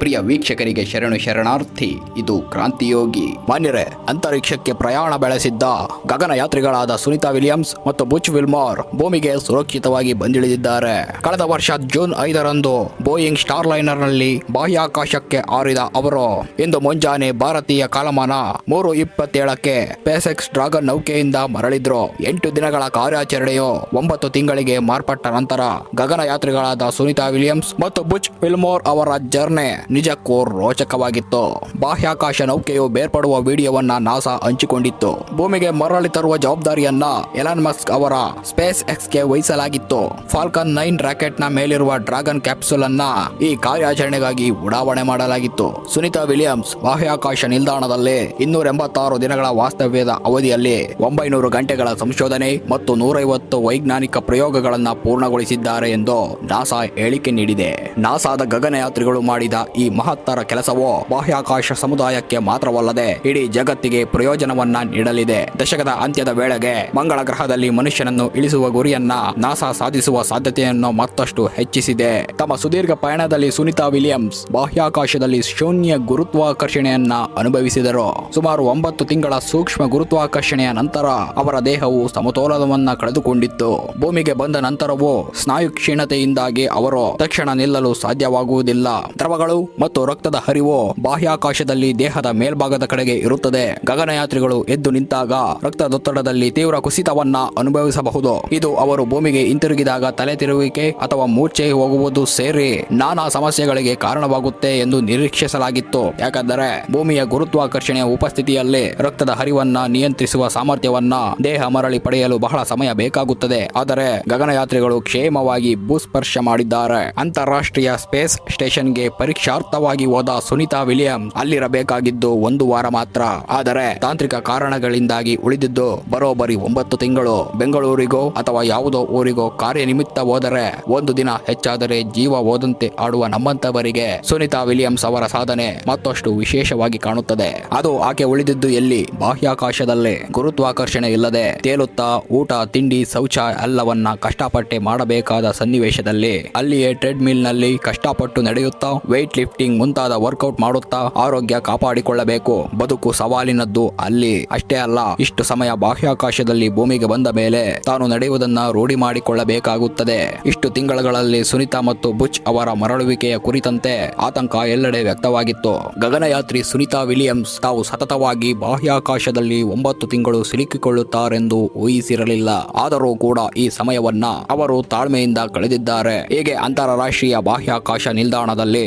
ಪ್ರಿಯ ವೀಕ್ಷಕರಿಗೆ ಶರಣು ಶರಣಾರ್ಥಿ, ಇದು ಕ್ರಾಂತಿಯೋಗಿ. ಮಾನ್ಯರೇ, ಅಂತರಿಕ್ಷಕ್ಕೆ ಪ್ರಯಾಣ ಬೆಳೆಸಿದ್ದ ಗಗನಯಾತ್ರಿಗಳಾದ ಸುನಿತಾ ವಿಲಿಯಮ್ಸ್ ಮತ್ತು ಬುಚ್ ವಿಲ್ಮಾರ್ ಭೂಮಿಗೆ ಸುರಕ್ಷಿತವಾಗಿ ಬಂದಿಳಿದಿದ್ದಾರೆ. ಕಳೆದ ವರ್ಷ ಜೂನ್ ಐದರಂದು ಬೋಯಿಂಗ್ ಸ್ಟಾರ್ ಲೈನರ್ನಲ್ಲಿ ಬಾಹ್ಯಾಕಾಶಕ್ಕೆ ಆರಿದ ಅವರು, ಇಂದು ಮುಂಜಾನೆ ಭಾರತೀಯ ಕಾಲಮಾನ ಮೂರು ಇಪ್ಪತ್ತೇಳಕ್ಕೆ ಪೇಸೆಕ್ಸ್ ಡ್ರಾಗನ್ ನೌಕೆಯಿಂದ ಮರಳಿದ್ರು. ಎಂಟು ದಿನಗಳ ಕಾರ್ಯಾಚರಣೆಯು ಒಂಬತ್ತು ತಿಂಗಳಿಗೆ ಮಾರ್ಪಟ್ಟ ನಂತರ ಗಗನಯಾತ್ರಿಗಳಾದ ಸುನಿತಾ ವಿಲಿಯಮ್ಸ್ ಮತ್ತು ಬುಚ್ ವಿಲ್ಮೋರ್ ಅವರ ಜರ್ನಿ ನಿಜಕ್ಕೂ ರೋಚಕವಾಗಿತ್ತು. ಬಾಹ್ಯಾಕಾಶ ನೌಕೆಯು ಬೇರ್ಪಡುವ ವಿಡಿಯೋವನ್ನ ನಾಸಾ ಹಂಚಿಕೊಂಡಿತ್ತು. ಭೂಮಿಗೆ ಮರಳಿ ತರುವ ಜವಾಬ್ದಾರಿಯನ್ನ ಎಲಾನ್ ಮಸ್ಕ್ ಅವರ ಸ್ಪೇಸ್ ಎಕ್ಸ್ಗೆ ವಹಿಸಲಾಗಿತ್ತು. ಫಾಲ್ಕನ್ ನೈನ್ ರಾಕೆಟ್ನ ಮೇಲಿರುವ ಡ್ರಾಗನ್ ಕ್ಯಾಪ್ಸುಲ್ ಅನ್ನ ಈ ಕಾರ್ಯಾಚರಣೆಗಾಗಿ ಉಡಾವಣೆ ಮಾಡಲಾಗಿತ್ತು. ಸುನಿತಾ ವಿಲಿಯಮ್ಸ್, ಬಾಹ್ಯಾಕಾಶ ನಿಲ್ದಾಣದಲ್ಲಿ ಇನ್ನೂರ ಎಂಬತ್ತಾರು ದಿನಗಳ ವಾಸ್ತವ್ಯದ ಅವಧಿಯಲ್ಲಿ ಒಂಬೈನೂರು ಗಂಟೆಗಳ ಸಂಶೋಧನೆ ಮತ್ತು ನೂರೈವತ್ತು ವೈಜ್ಞಾನಿಕ ಪ್ರಯೋಗಗಳನ್ನು ಪೂರ್ಣಗೊಳಿಸಿದ್ದಾರೆ ಎಂದು ನಾಸಾ ಹೇಳಿಕೆ ನೀಡಿದೆ. ನಾಸಾದ ಗಗನಯಾತ್ರಿಗಳು ಮಾಡಿದ ಈ ಮಹತ್ತರ ಕೆಲಸವು ಬಾಹ್ಯಾಕಾಶ ಸಮುದಾಯಕ್ಕೆ ಮಾತ್ರವಲ್ಲದೆ ಇಡೀ ಜಗತ್ತಿಗೆ ಪ್ರಯೋಜನವನ್ನ ನೀಡಲಿದೆ. ದಶಕದ ಅಂತ್ಯದ ವೇಳೆಗೆ ಮಂಗಳ ಗ್ರಹದಲ್ಲಿ ಮನುಷ್ಯನನ್ನು ಇಳಿಸುವ ಗುರಿಯನ್ನ ನಾಸಾ ಸಾಧಿಸುವ ಸಾಧ್ಯತೆಯನ್ನು ಮತ್ತಷ್ಟು ಹೆಚ್ಚಿಸಿದೆ. ತಮ್ಮ ಸುದೀರ್ಘ ಪಯಣದಲ್ಲಿ ಸುನಿತಾ ವಿಲಿಯಮ್ಸ್ ಬಾಹ್ಯಾಕಾಶದಲ್ಲಿ ಶೂನ್ಯ ಗುರುತ್ವಾಕರ್ಷಣೆಯನ್ನ ಅನುಭವಿಸಿದರು. ಸುಮಾರು ಒಂಬತ್ತು ತಿಂಗಳ ಸೂಕ್ಷ್ಮ ಗುರುತ್ವಾಕರ್ಷಣೆಯ ನಂತರ ಅವರ ದೇಹವು ಸಮತೋಲನವನ್ನ ಕಳೆದುಕೊಂಡಿತ್ತು. ಭೂಮಿಗೆ ಬಂದ ನಂತರವೂ ಸ್ನಾಯು ಕ್ಷೀಣತೆಯಿಂದಾಗಿ ಅವರು ತಕ್ಷಣ ನಿಲ್ಲಲು ಸಾಧ್ಯವಾಗುವುದಿಲ್ಲ. ದ್ರವಗಳು ಮತ್ತು ರಕ್ತದ ಹರಿವು ಬಾಹ್ಯಾಕಾಶದಲ್ಲಿ ದೇಹದ ಮೇಲ್ಭಾಗದ ಕಡೆಗೆ ಇರುತ್ತದೆ. ಗಗನಯಾತ್ರಿಗಳು ಎದ್ದು ನಿಂತಾಗ ರಕ್ತದೊತ್ತಡದಲ್ಲಿ ತೀವ್ರ ಕುಸಿತವನ್ನ ಅನುಭವಿಸಬಹುದು. ಇದು ಅವರು ಭೂಮಿಗೆ ಹಿಂತಿರುಗಿದಾಗ ತಲೆ ತಿರುವಿಕೆ ಅಥವಾ ಮೂರ್ಛೆ ಹೋಗುವುದು ಸೇರಿ ನಾನಾ ಸಮಸ್ಯೆಗಳಿಗೆ ಕಾರಣವಾಗುತ್ತೆ ಎಂದು ನಿರೀಕ್ಷಿಸಲಾಗಿತ್ತು. ಯಾಕಂದರೆ ಭೂಮಿಯ ಗುರುತ್ವಾಕರ್ಷಣೆಯ ಉಪಸ್ಥಿತಿಯಲ್ಲಿ ರಕ್ತದ ಹರಿವನ್ನ ನಿಯಂತ್ರಿಸುವ ಸಾಮರ್ಥ್ಯವನ್ನ ದೇಹ ಮರಳಿ ಪಡೆಯಲು ಬಹಳ ಸಮಯ ಬೇಕಾಗುತ್ತದೆ. ಆದರೆ ಗಗನಯಾತ್ರಿಗಳು ಕ್ಷೇಮವಾಗಿ ಭೂಸ್ಪರ್ಶ ಮಾಡಿದ್ದಾರೆ. ಅಂತಾರಾಷ್ಟ್ರೀಯ ಸ್ಪೇಸ್ ಸ್ಟೇಷನ್ಗೆ ಪರೀಕ್ಷಾರ್ಥವಾಗಿ ಹೋದ ಸುನಿತಾ ವಿಲಿಯಂ ಅಲ್ಲಿರಬೇಕಾಗಿದ್ದು ಒಂದು ವಾರ ಮಾತ್ರ. ಆದರೆ ತಾಂತ್ರಿಕ ಕಾರಣಗಳಿಂದಾಗಿ ಉಳಿದಿದ್ದು ಬರೋಬ್ಬರಿ ಒಂಬತ್ತು ತಿಂಗಳು. ಬೆಂಗಳೂರಿಗೋ ಅಥವಾ ಯಾವುದೋ ಊರಿಗೋ ಕಾರ್ಯನಿಮಿತ್ತ ಹೋದರೆ ಒಂದು ದಿನ ಹೆಚ್ಚಾದರೆ ಜೀವ ಹೋದಂತೆ ಆಡುವ ನಮ್ಮಂತವರಿಗೆ ಸುನಿತಾ ವಿಲಿಯಮ್ಸ್ ಅವರ ಸಾಧನೆ ಮತ್ತಷ್ಟು ವಿಶೇಷವಾಗಿ ಕಾಣುತ್ತದೆ. ಅದು ಆಕೆ ಉಳಿದಿದ್ದು ಎಲ್ಲಿ? ಬಾಹ್ಯಾಕಾಶದಲ್ಲೇ. ಗುರುತ್ವಾಕರ್ಷಣೆ ಇಲ್ಲದೆ ತೇಲುತ್ತಾ ಊಟ, ತಿಂಡಿ, ಶೌಚ ಎಲ್ಲವನ್ನ ಕಷ್ಟಪಟ್ಟೆ ಮಾಡಬೇಕಾದ ಸನ್ನಿವೇಶದಲ್ಲಿ ಅಲ್ಲಿಯೇ ಟ್ರೆಡ್ಮಿಲ್ನಲ್ಲಿ ಕಷ್ಟಪಟ್ಟು ನಡೆಯುತ್ತಾ weight ಲಿಫ್ಟಿಂಗ್ ಮುಂತಾದ ವರ್ಕೌಟ್ ಮಾಡುತ್ತಾ ಆರೋಗ್ಯ ಕಾಪಾಡಿಕೊಳ್ಳಬೇಕು. ಬದುಕು ಸವಾಲಿನದ್ದು ಅಲ್ಲಿ. ಅಷ್ಟೇ ಅಲ್ಲ, ಇಷ್ಟು ಸಮಯ ಬಾಹ್ಯಾಕಾಶದಲ್ಲಿ ಭೂಮಿಗೆ ಬಂದ ಮೇಲೆ ತಾನು ನಡೆಯುವುದನ್ನ ರೂಢಿ ಮಾಡಿಕೊಳ್ಳಬೇಕಾಗುತ್ತದೆ. ಇಷ್ಟು ತಿಂಗಳುಗಳಲ್ಲಿ ಸುನಿತಾ ಮತ್ತು ಬುಚ್ ಅವರ ಮರಳುವಿಕೆಯ ಕುರಿತಂತೆ ಆತಂಕ ಎಲ್ಲೆಡೆ ವ್ಯಕ್ತವಾಗಿತ್ತು. ಗಗನಯಾತ್ರಿ ಸುನಿತಾ ವಿಲಿಯಮ್ಸ್ ತಾವು ಸತತವಾಗಿ ಬಾಹ್ಯಾಕಾಶದಲ್ಲಿ ಒಂಬತ್ತು ತಿಂಗಳು ಸಿಲುಕಿಕೊಳ್ಳುತ್ತಾರೆಂದು ಊಹಿಸಿರಲಿಲ್ಲ. ಆದರೂ ಕೂಡ ಈ ಸಮಯವನ್ನ ಅವರು ತಾಳ್ಮೆಯಿಂದ ಕಳೆದಿದ್ದಾರೆ. ಹೇಗೆ ಅಂತಾರಾಷ್ಟ್ರೀಯ ಬಾಹ್ಯಾಕಾಶ ನಿಲ್ದಾಣದಲ್ಲಿ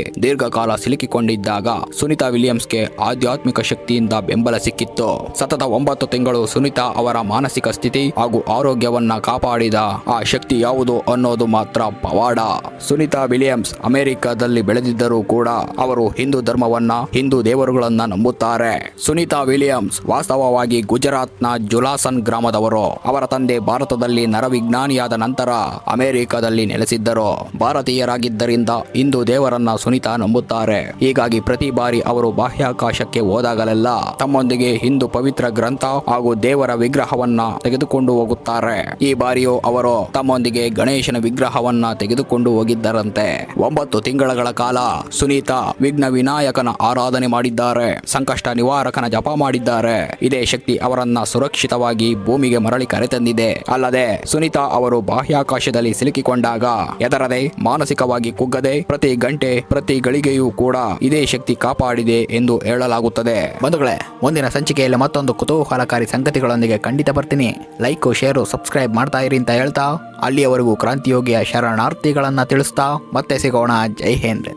ದೀರ್ಘಕಾಲ ಸಿಲುಕಿಕೊಂಡಿದ್ದಾಗ ಸುನಿತಾ ವಿಲಿಯಮ್ಸ್ಗೆ ಆಧ್ಯಾತ್ಮಿಕ ಶಕ್ತಿಯಿಂದ ಬೆಂಬಲ ಸಿಕ್ಕಿತ್ತು. ಸತತ ಒಂಬತ್ತು ತಿಂಗಳು ಸುನಿತಾ ಅವರ ಮಾನಸಿಕ ಸ್ಥಿತಿ ಹಾಗೂ ಆರೋಗ್ಯವನ್ನ ಕಾಪಾಡಿದ ಆ ಶಕ್ತಿ ಯಾವುದು ಅನ್ನೋದು ಮಾತ್ರ ಪವಾಡ. ಸುನಿತಾ ವಿಲಿಯಮ್ಸ್ ಅಮೆರಿಕದಲ್ಲಿ ಬೆಳೆದಿದ್ದರೂ ಕೂಡ ಅವರು ಹಿಂದೂ ಧರ್ಮವನ್ನ, ಹಿಂದೂ ದೇವರುಗಳನ್ನ ನಂಬುತ್ತಾರೆ. ಸುನಿತಾ ವಿಲಿಯಮ್ಸ್ ವಾಸ್ತವವಾಗಿ ಗುಜರಾತ್ನ ಜುಲಾಸನ್ ಗ್ರಾಮದವರು. ಅವರ ತಂದೆ ಭಾರತದಲ್ಲಿ ನರವಿಜ್ಞಾನಿಯಾದ ನಂತರ ಅಮೆರಿಕದಲ್ಲಿ ನೆಲೆಸಿದ್ದರು. ಭಾರತೀಯರಾಗಿದ್ದರಿಂದ ಹಿಂದೂ ದೇವರನ್ನ ಸುನಿತಾ ನಂಬುತ್ತಾರೆ. ಹೀಗಾಗಿ ಪ್ರತಿ ಬಾರಿ ಅವರು ಬಾಹ್ಯಾಕಾಶಕ್ಕೆ ಹೋದಾಗಲೆಲ್ಲ ತಮ್ಮೊಂದಿಗೆ ಹಿಂದೂ ಪವಿತ್ರ ಗ್ರಂಥ ಹಾಗೂ ದೇವರ ವಿಗ್ರಹವನ್ನ ತೆಗೆದುಕೊಂಡು ಹೋಗುತ್ತಾರೆ. ಈ ಬಾರಿಯೂ ಅವರು ತಮ್ಮೊಂದಿಗೆ ಗಣೇಶನ ವಿಗ್ರಹವನ್ನ ತೆಗೆದುಕೊಂಡು ಹೋಗಿದ್ದರಂತೆ. ಒಂಬತ್ತು ತಿಂಗಳ ಕಾಲ ಸುನೀತಾ ವಿಘ್ನ ವಿನಾಯಕನ ಆರಾಧನೆ ಮಾಡಿದ್ದಾರೆ. ಸಂಕಷ್ಟ ನಿವಾರಕನ ಜಪ ಮಾಡಿದ್ದಾರೆ. ಇದೇ ಶಕ್ತಿ ಅವರನ್ನ ಸುರಕ್ಷಿತವಾಗಿ ಭೂಮಿಗೆ ಮರಳಿ ಕರೆತಂದಿದೆ. ಅಲ್ಲದೆ ಸುನೀತಾ ಅವರು ಬಾಹ್ಯಾಕಾಶದಲ್ಲಿ ಸಿಲುಕಿಕೊಂಡಾಗ ಎದರದೆ ಮಾನಸಿಕವಾಗಿ ಕುಗ್ಗದೆ ಪ್ರತಿ ಗಂಟೆ ಪ್ರತಿ ಗಳಿಗೆಯೂ ಕೂಡ ಇದೇ ಶಕ್ತಿ ಕಾಪಾಡಿದೆ ಎಂದು ಹೇಳಲಾಗುತ್ತದೆ. ಬಂಧುಗಳೇ, ಮುಂದಿನ ಸಂಚಿಕೆಯಲ್ಲಿ ಮತ್ತೊಂದು ಕುತೂಹಲಕಾರಿ ಸಂಗತಿಗಳೊಂದಿಗೆ ಖಂಡಿತ ಬರ್ತೀನಿ. ಲೈಕ್ ಶೇರು ಸಬ್ಸ್ಕ್ರೈಬ್ ಮಾಡ್ತಾ ಇರಿ ಅಂತ ಹೇಳ್ತಾ, ಅಲ್ಲಿಯವರೆಗೂ ಕ್ರಾಂತಿಯೋಗಿಯ ಶರಣಾರ್ಥಿಗಳನ್ನ ತಿಳಿಸ್ತಾ, ಮತ್ತೆ ಸಿಗೋಣ. ಜೈ ಹಿಂದ್.